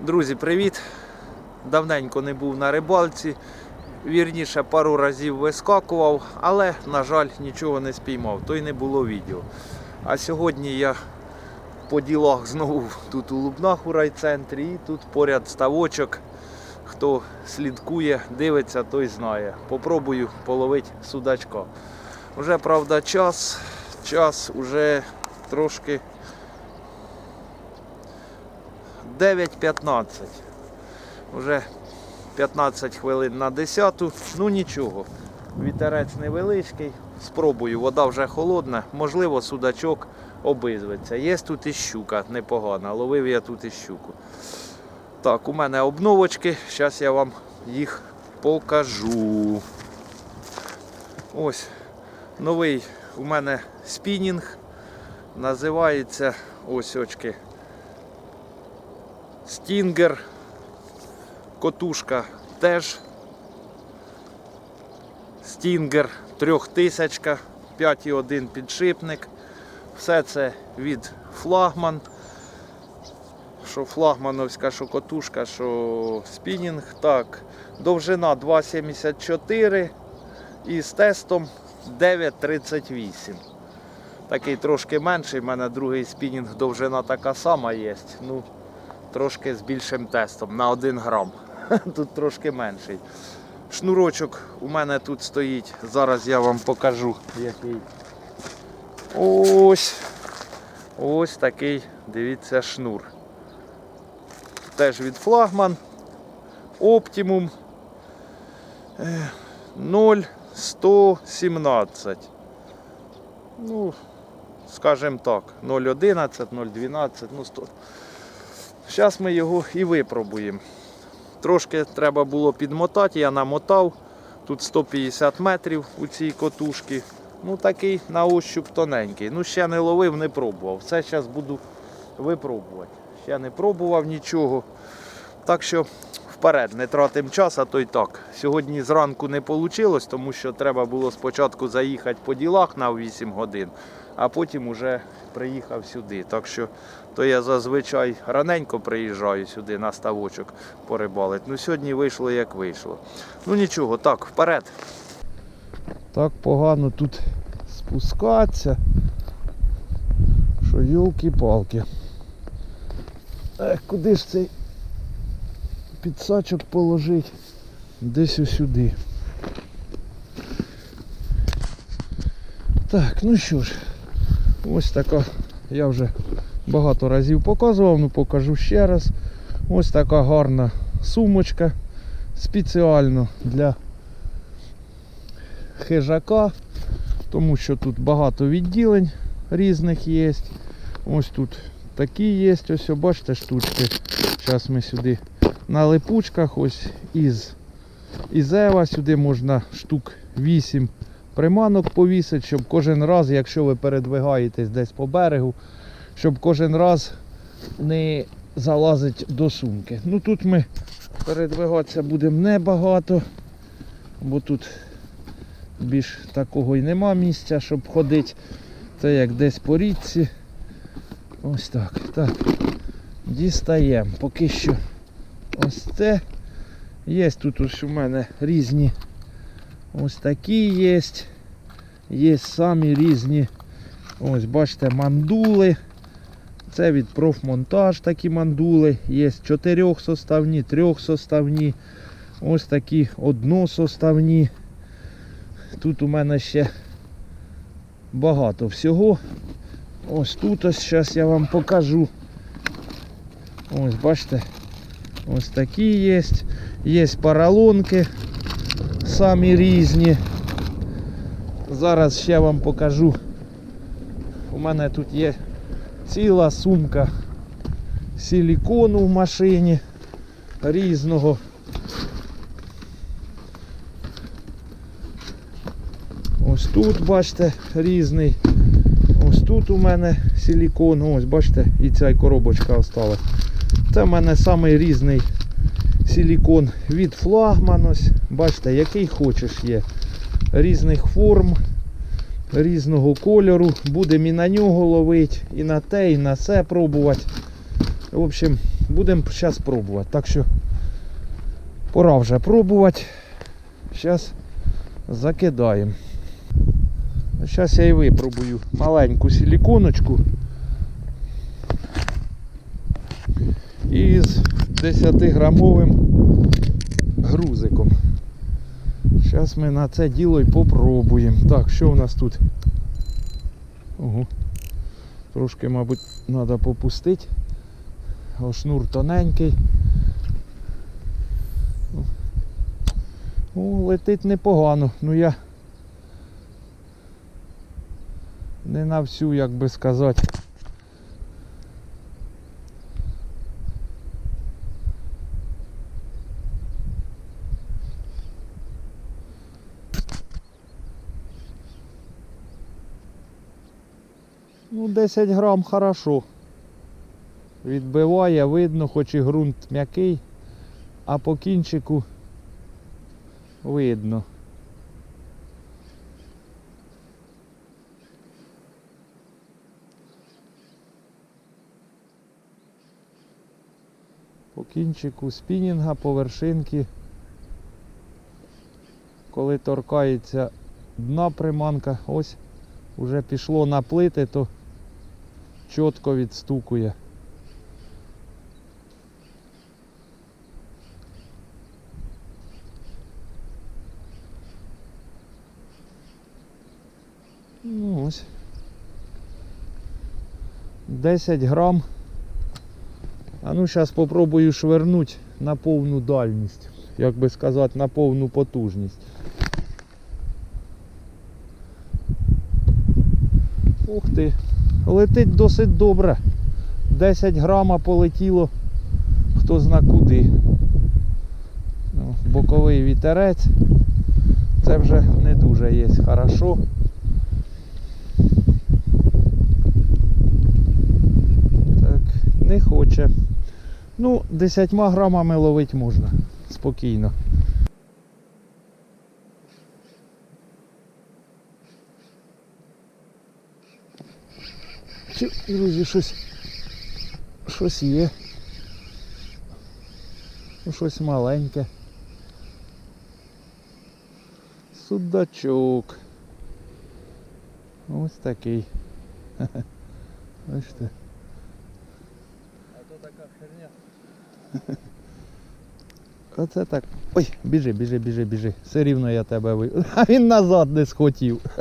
Друзі, привіт! Давненько не був на рибалці. Вірніше, пару разів вискакував, але, на жаль, нічого не спіймав, то й не було відео. А сьогодні я по ділах знову тут у Лубнах у райцентрі і тут поряд ставочок. Хто слідкує, дивиться, той знає. Попробую половити судачка. Уже, правда, час, час уже трошки 9.15. Уже 15 хвилин на 10. Ну нічого. Вітерець невеличкий. Спробую, вода вже холодна. Можливо, судачок обизветься. Є тут і щука непогана. Ловив я тут і щуку. Так, у мене обновочки. Зараз я вам їх покажу. Ось новий у мене спінінг. Називається ось очки. Стінгер. Котушка теж. Стінгер 3000, 5,1 підшипник. Все це від флагман. Що флагмановська, що котушка, що спінінг. Так, довжина 2,74 і з тестом 9,38. Такий трошки менший, в мене другий спінінг довжина така сама є. Ну, трошки з більшим тестом на 1 грам. Тут трошки менший. Шнурочок у мене тут стоїть. Зараз я вам покажу який. Ось. Ось такий, дивіться, шнур. Теж від флагман. Оптимум 0,117. Ну, скажімо так, 0,11, 0,12, ну 100. Зараз ми його і випробуємо. Трошки треба було підмотати, я намотав. Тут 150 метрів у цій котушці. Ну такий на ощуп тоненький. Ну ще не ловив, не пробував. Це зараз буду випробувати. Ще не пробував нічого. Так що вперед, не тратимо час, а то й так. Сьогодні зранку не вийшло, тому що треба було спочатку заїхати по ділах на 8 годин, а потім вже приїхав сюди. Так що то я зазвичай раненько приїжджаю сюди на ставочок порибалити. Ну сьогодні вийшло як вийшло. Ну нічого, так, вперед. Так погано тут спускатися. Що йолки-палки. Ех, куди ж цей підсачок положить? Десь сюди. Так, ну що ж, ось така, я вже багато разів показував, ну покажу ще раз. Ось така гарна сумочка спеціально для хижака, тому що тут багато відділень різних є. Ось тут такі є, ось бачите штучки. Зараз ми сюди на липучках, ось із Ізева, сюди можна штук 8 приманок повісити, щоб кожен раз, якщо ви передвигаєтесь десь по берегу, щоб кожен раз не залазить до сумки. Ну тут ми передвигатися будемо небагато, бо тут більш такого і нема місця, щоб ходити. Це як десь по річці. Ось так. Так. Дістаємо. Поки що ось це. Є тут ось у мене різні ось такі є. Є самі різні. Ось бачите, мандули. Це від профмонтаж такі мандули. Є чотирьохсоставні, трьохсоставні. Ось такі односоставні. Тут у мене ще багато всього. Ось тут ось зараз я вам покажу. Ось бачите, ось такі є. Є паралонки самі різні. Зараз ще вам покажу. У мене тут є ціла сумка силікону в машині різного. Ось тут, бачите, різний. Ось тут у мене силікон, ось бачите, і ця коробочка осталась. Це в мене самий різний силікон від флагман. Ось, бачите, який хочеш є. Різних форм, різного кольору. Будемо і на нього ловити, і на те, і на це пробувати. В общем, будемо зараз пробувати. Так що пора вже пробувати. Зараз закидаємо. Зараз я і випробую маленьку силіконочку. Із 10-грамовим грузиком. Зараз ми на це діло і попробуємо. Так, що у нас тут? Ого. Трошки, мабуть, треба попустити. Шнур тоненький. О, летить непогано. Ну я не на всю, як би сказати. Ну, 10 грам хорошо. Відбиває, видно, хоч і ґрунт м'який, а по кінчику видно. По кінчику спінінга, по вершинки. Коли торкається дна приманка, ось вже пішло на плити, то чітко відстукує. Ну ось. 10 грам. А ну зараз попробую швернуть на повну дальність. Як би сказати, на повну потужність. Ух ти, летить досить добре. 10 грама полетіло, хто зна куди. Ну, боковий вітерець. Це вже не дуже є хорошо. Так, не хоче. Ну, 10 грамами ловить можна спокійно. Друзі, щось, щось є. Ну, щось маленьке. Судачок. Ось такий. Бачите. А то така херня. Оце так. Ой, біжи, біжи, біжи, біжи. Все рівно я тебе ви. А він назад не схотів.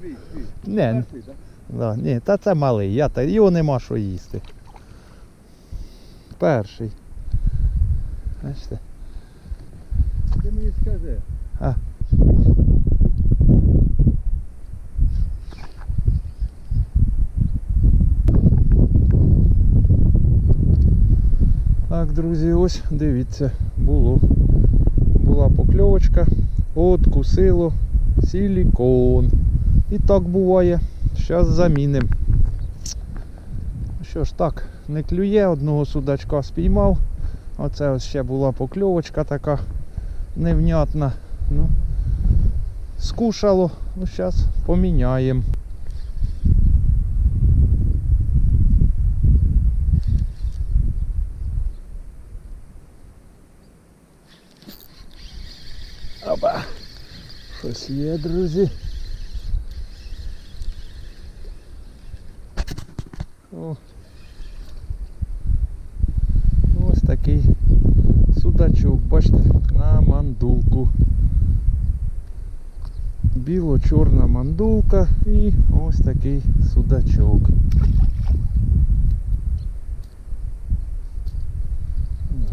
Свій, свій. Не? Да, ні, та це малий, я та його нема що їсти. Перший. Бачите? Ти мені скажи. А. Так, друзі, ось дивіться, було. Була покльовочка, откусило силікон. І так буває. Зараз замінимо. Що ж так, не клює, одного судачка спіймав. Оце ось ще була покльовочка така невнятна. Ну, скушало. Ну, зараз поміняємо. Опа. Щось є, друзі. О. Ось такий судачок, бачите, на мандулку. Біло-чорна мандулка і ось такий судачок.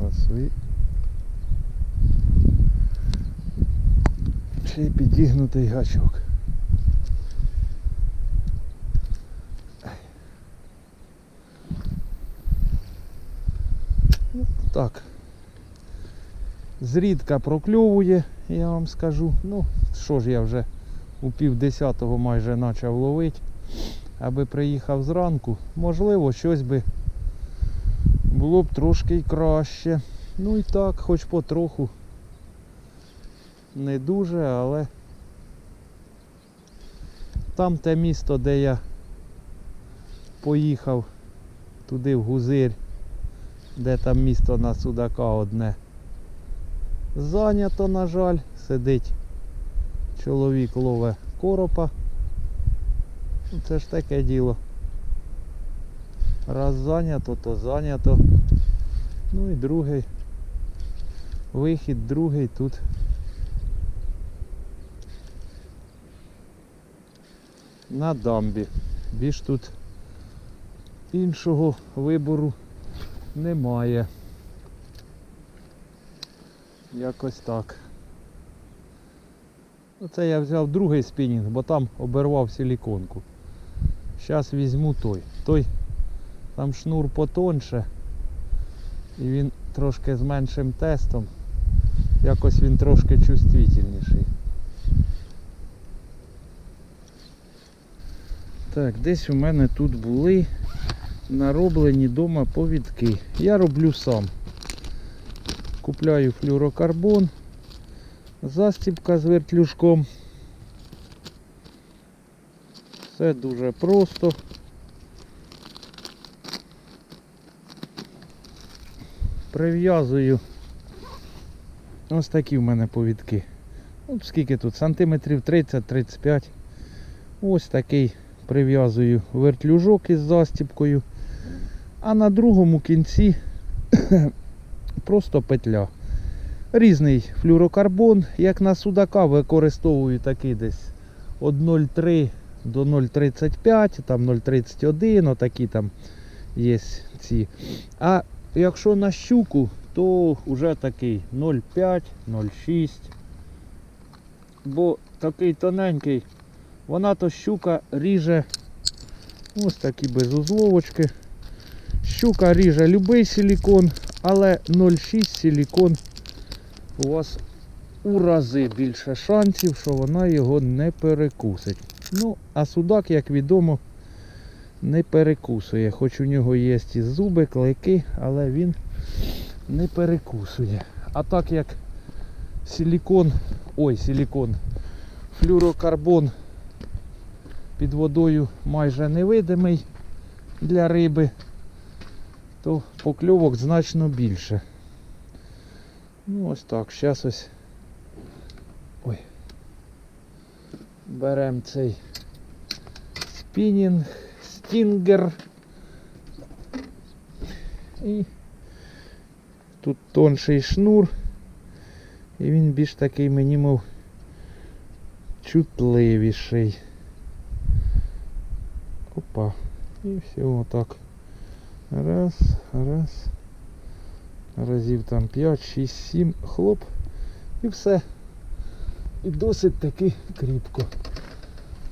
Газуй. Ще й підігнутий гачок. Ну, Так. Зрідка прокльовує, я вам скажу. Ну, що ж я вже у пів десятого майже почав ловити. Аби приїхав зранку, можливо, щось би було б трошки краще. Ну і так, хоч потроху. Не дуже, але там те місто, де я поїхав туди в Гузир де там місто на судака одне. Зайнято, на жаль, сидить чоловік лове коропа. Ну, Це ж таке діло. Раз зайнято, то зайнято. Ну і другий. Вихід другий тут. На дамбі. Більш тут іншого вибору немає. Якось так. Оце я взяв другий спінінг, бо там обірвав силіконку. Зараз візьму той. Той там шнур потонше. І він трошки з меншим тестом. Якось він трошки чувствительніший. Так, десь у мене тут були нароблені вдома повідки. Я роблю сам. Купляю флюрокарбон, застібка з вертлюжком. Все дуже просто. Прив'язую. Ось такі в мене повідки. Ну, скільки тут? Сантиметрів 30-35. Ось такий прив'язую вертлюжок із застібкою. А на другому кінці просто петля. Різний флюрокарбон. Як на судака використовую такий десь від 0,3 до 0,35, там 0,31, отакі там є ці. А якщо на щуку, то вже такий 0,5, 0,6. Бо такий тоненький, вона то щука ріже ось такі безузловочки. Щука ріже любий силікон, але 0,6 силікон у вас у рази більше шансів, що вона його не перекусить. Ну, а судак, як відомо, не перекусує. Хоч у нього є і зуби, клейки, але він не перекусує. А так як силікон, ой, силікон, флюрокарбон під водою майже невидимий для риби, то покльовок значно більше. Ну ось так, зараз ось. Ой. Беремо цей спінінг, стінгер. І тут тонший шнур. І він більш такий мені мов чутливіший. Опа. І все отак. Раз, раз. Разів там 5, 6, 7, хлоп. І все. І досить таки кріпко.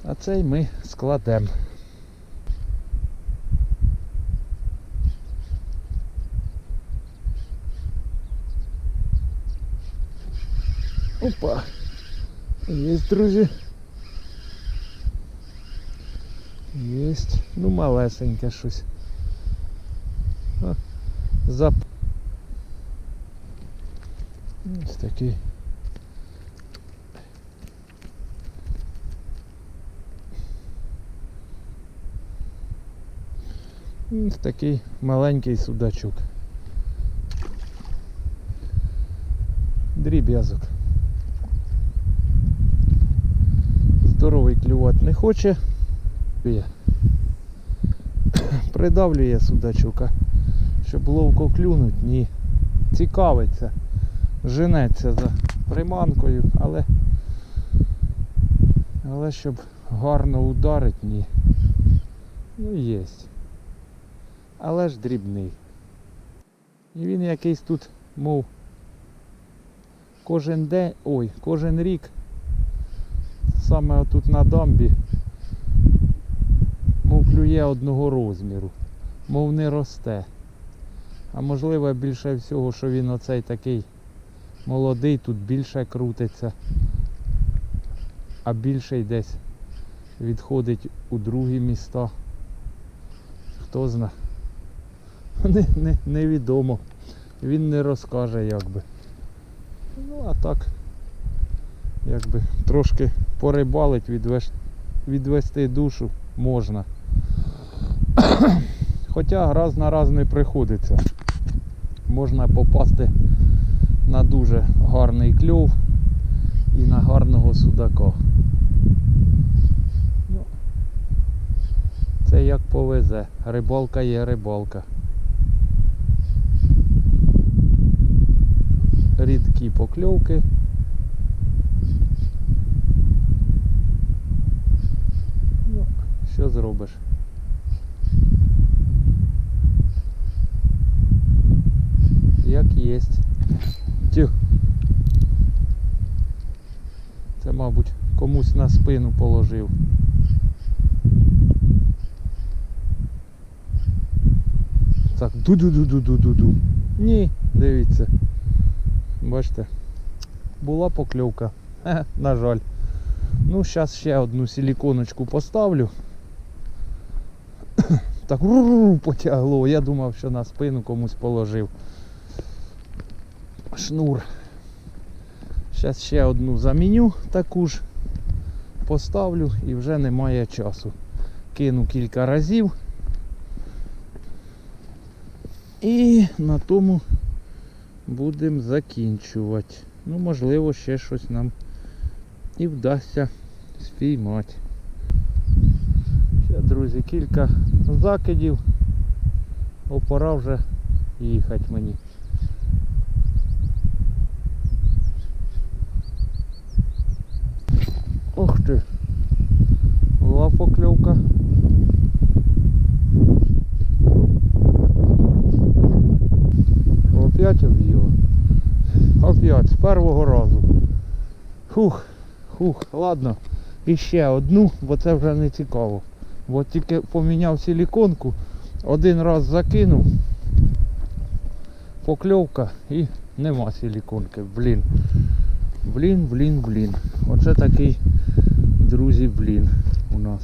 А цей ми складемо. Опа. Есть, друзі. Есть. Ну, малесеньке щось. Зап. Ось такий. Ось такий маленький судачок. Дріб'язок. Здоровий клювати не хоче. Придавлює судачука. Щоб ловко клюнуть, ні. Цікавиться. Женеться за приманкою, але але щоб гарно ударить, ні. Ну єсть. Але ж дрібний. І він якийсь тут, мов, кожен день, ой, кожен рік, саме отут на дамбі, мов клює одного розміру, мов не росте. А можливо більше всього, що він оцей такий молодий, тут більше крутиться, а більший десь відходить у другі міста. Хто зна. Не, не, невідомо. Він не розкаже якби. Ну а так, якби трошки порибалить, відвеш... відвести душу можна. Хоча раз на раз не приходиться. Можна попасти на дуже гарний кльов і на гарного судака. Ну, це як повезе. Рибалка є рибалка. Рідкі покльовки. Ну, що зробиш? Як єсть. Тю. Це, мабуть, комусь на спину положив. Так, ду-ду-ду-ду-ду-ду-ду. Ні, дивіться. Бачите, була покльовка. Хе, на жаль. Ну, зараз ще одну силіконочку поставлю. Так ру потягло. Я думав, що на спину комусь положив. Шнур. Зараз ще одну заміню таку ж. Поставлю і вже немає часу. Кину кілька разів. І на тому будемо закінчувати. Ну, можливо, ще щось нам і вдасться спіймати. Ще, друзі, кілька закидів. О, пора вже їхати мені. Ух ти! Була покльовка. Опять об'їла. Опять, з першого разу. Хух, хух, ладно. І ще одну, бо це вже не цікаво. Бо тільки поміняв силіконку, один раз закинув, покльовка і нема силіконки. Блін. Блін, блін, блін. Оце такий, друзі, блін у нас.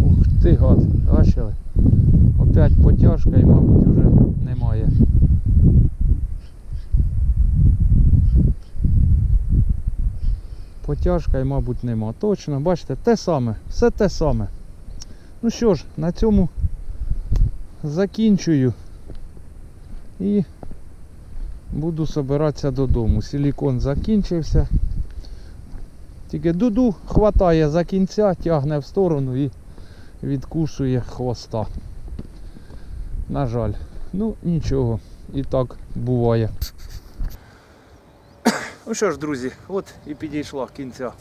Ух ти гад, бачили? Опять потяжка і, мабуть, вже немає. Потяжка і, мабуть, нема. Точно, бачите, те саме, все те саме. Ну що ж, на цьому закінчую і буду собиратися додому. Силікон закінчився. Тільки дуду хватає за кінця, тягне в сторону і відкушує хвоста. На жаль. Ну нічого, і так буває. Ну що ж, друзі, от і підійшла кінця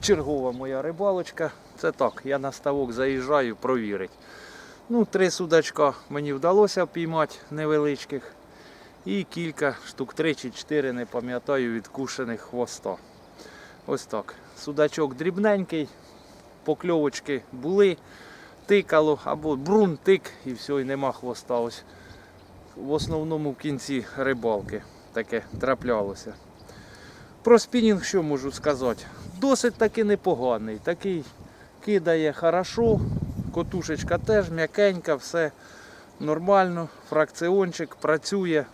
чергова моя рибалочка. Це так, я на ставок заїжджаю провірити. Ну, три судачка мені вдалося піймати невеличких. І кілька штук, три чи чотири, не пам'ятаю, відкушених хвоста. Ось так. Судачок дрібненький, покльовочки були, тикало, або брун тик і все, і нема хвоста. Ось в основному в кінці рибалки таке траплялося. Про спінінг що можу сказати? Досить таки непоганий. Такий кидає хорошо, котушечка теж м'якенька, все нормально, фракціончик працює.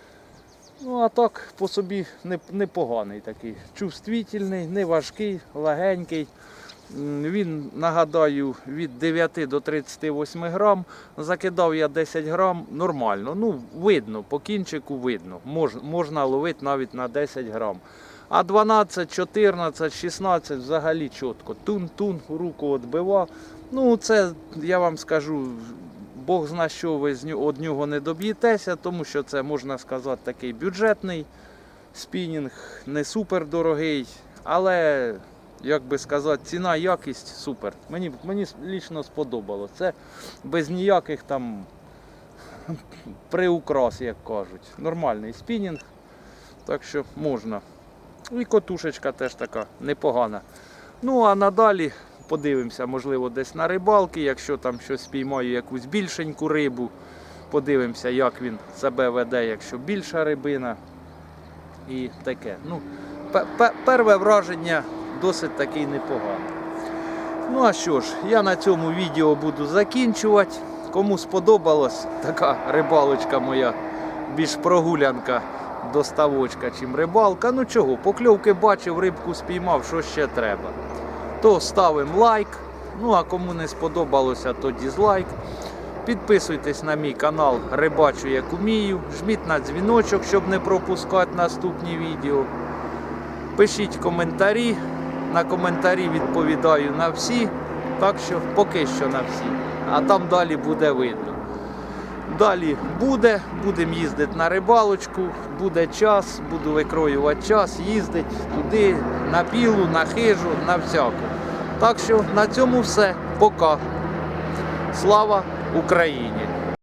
Ну, а так по собі непоганий такий. Чувствительний, не важкий, легенький. Він, нагадаю, від 9 до 38 грам. Закидав я 10 грам нормально. Ну, видно, по кінчику видно. Мож, можна ловити навіть на 10 грам. А 12, 14, 16 взагалі чітко. Тун-тун, руку відбивав. Ну, це я вам скажу, Бог зна, що ви від нього не доб'єтеся, тому що це, можна сказати, такий бюджетний спінінг, не супер дорогий, але, як би сказати, ціна, якість супер. Мені, мені лічно сподобалось. Це без ніяких там приукрас, як кажуть. Нормальний спінінг, так що можна. І котушечка теж така непогана. Ну а надалі подивимося, можливо, десь на рибалки, якщо там щось спіймаю, якусь більшеньку рибу. Подивимося, як він себе веде, якщо більша рибина. І таке. Ну, пе- пе- перше враження досить таки непогане. Ну а що ж, я на цьому відео буду закінчувати. Кому сподобалась така рибалочка моя, більш прогулянка до ставочка, чим рибалка. Ну чого, покльовки бачив, рибку спіймав, що ще треба. То ставимо лайк. Ну а кому не сподобалося, то дізлайк. Підписуйтесь на мій канал Рибачу як умію. Жміть на дзвіночок, щоб не пропускати наступні відео. Пишіть коментарі. На коментарі відповідаю на всі. Так що поки що на всі. А там далі буде видно. Далі буде, будемо їздити на рибалочку, буде час, буду викроювати час, їздити туди, на білу, на хижу, на всяку. Так що на цьому все. Пока. Слава Україні!